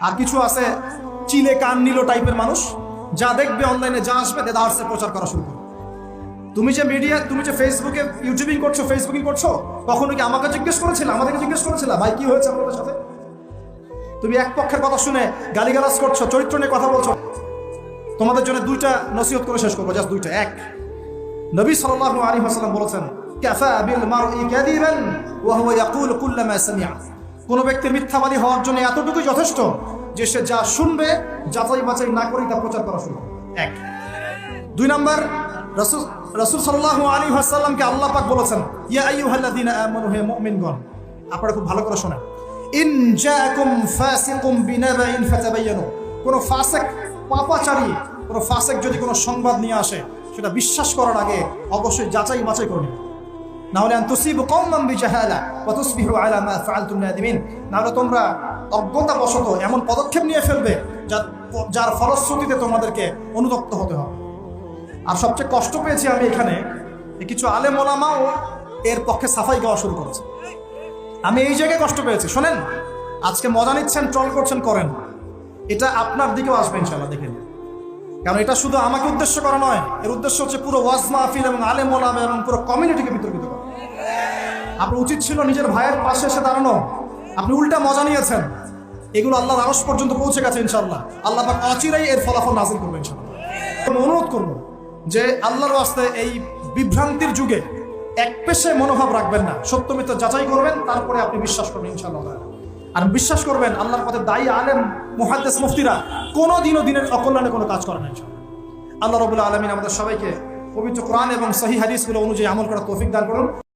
আর কিছু আছে, চিলে কান নিল টাইপের মানুষ, যা দেখবে অনলাইনে যা আসবে দেদার্সে প্রচার করা শুরু করবে। তুমি যে মিডিয়া তুমি যে ফেসবুকে ইউটিউবিং করছ ফেসবুকিং করছ, কখনো কি আমাকে জিজ্ঞেস করেছিলে? আমাদেরকে জিজ্ঞেস করেছিলে? ভাই, কি হয়েছে আপনাদের সাথে? তুমি এক পক্ষের কথা শুনে গালিগালাজ করছ, চরিত্র নিয়ে কথা বলছো। তোমাদের জন্য দুইটা নসিহত করে শেষ করব, জাস্ট দুইটা। এক, নবী সাল্লাল্লাহু আলাইহি ওয়াসাল্লাম বলেছেন কোন ব্যক্তির মিথ্যাবাদী হওয়ার জন্য এতটুকুই যথেষ্ট যে সে যা শুনবে, যাচাই বাছাই না করে তা প্রচার করা শুরু। এক। দুই নম্বর, রাসূল রাসূল সাল্লাল্লাহু আলাইহি ওয়াসাল্লামকে আল্লাহ পাক বলেছেন, ইয়া আইয়ুহাল্লাযীনা আমানু, হে মুমিনগণ, আপনারা খুব ভালো করে শোনেন। ইন জাআকুম ফাসিকুম বিনাবাইন ফাতাবায়ানু কোন ফাসিক, পাপাচারী, কোন ফাসিক যদি কোনো সংবাদ নিয়ে আসে, সেটা বিশ্বাস করার আগে অবশ্যই যাচাই বাছাই করে নেবেন নাহলে আন তুসিবু কওমান বিজাহালা, ওয়া তুসবিহু আলা মা ফাআলতুম নাদিমিন। নাহলে তোমরা অজ্ঞতা বশত এমন পদক্ষেপ নিয়ে ফেলবে যা- যার ফলশ্রুতিতে তোমাদেরকে অনুতপ্ত হতে হবে। আর সবচেয়ে কষ্ট পেয়েছি আমি এখানে কিছু আলে ওলামাও এর পক্ষে সাফাই গাওয়া শুরু করেছে। আমি এই জায়গায় কষ্ট পেয়েছি। শোনেন, আজকে মজা নিচ্ছেন ট্রল করছেন, করেন। এটা আপনার দিকেও আসবে ইনশাল্লাহ দেখেন। কারণ এটা শুধু আমাকে উদ্দেশ্য করা নয়, এর উদ্দেশ্য হচ্ছে পুরো ওয়াজ মাহফিল এবং আলে ওলাম এবং পুরো কমিউনিটিকে বিতর্কিত করা। আপনার উচিত ছিল নিজের ভাইয়ের পাশে এসে দাঁড়ানো। আপনি উল্টা মজা নিয়েছেন। এগুলো আল্লাহর আরস পর্যন্ত পৌঁছে গেছে ইনশাল্লাহ আল্লাহ পাক অচিরাই এর ফলাফল নাজিল করবে ইনশাল্লাহ অনুরোধ করব যে আল্লাহর ওয়াস্তে এই বিভ্রান্তির যুগে এক পেশে মনোভাব রাখবেন না। সত্য মিথ্যা যাচাই করবেন, তারপরে আপনি বিশ্বাস করবেন ইনশাল্লাহ আর বিশ্বাস করবেন, আল্লাহর পথে দায়ী আলেম, মুহাদ্দিস, মুফতিরা কোনো দিনও দিনের অকল্যাণে কোনো কাজ করেন ইনশাল্লাহ আল্লাহ রবুল্লা আলমিন আমাদের সবাইকে পবিত্র কোরআন এবং সহি হাদিসগুলো অনুযায়ী আমল করার তৌফিক দান করুন।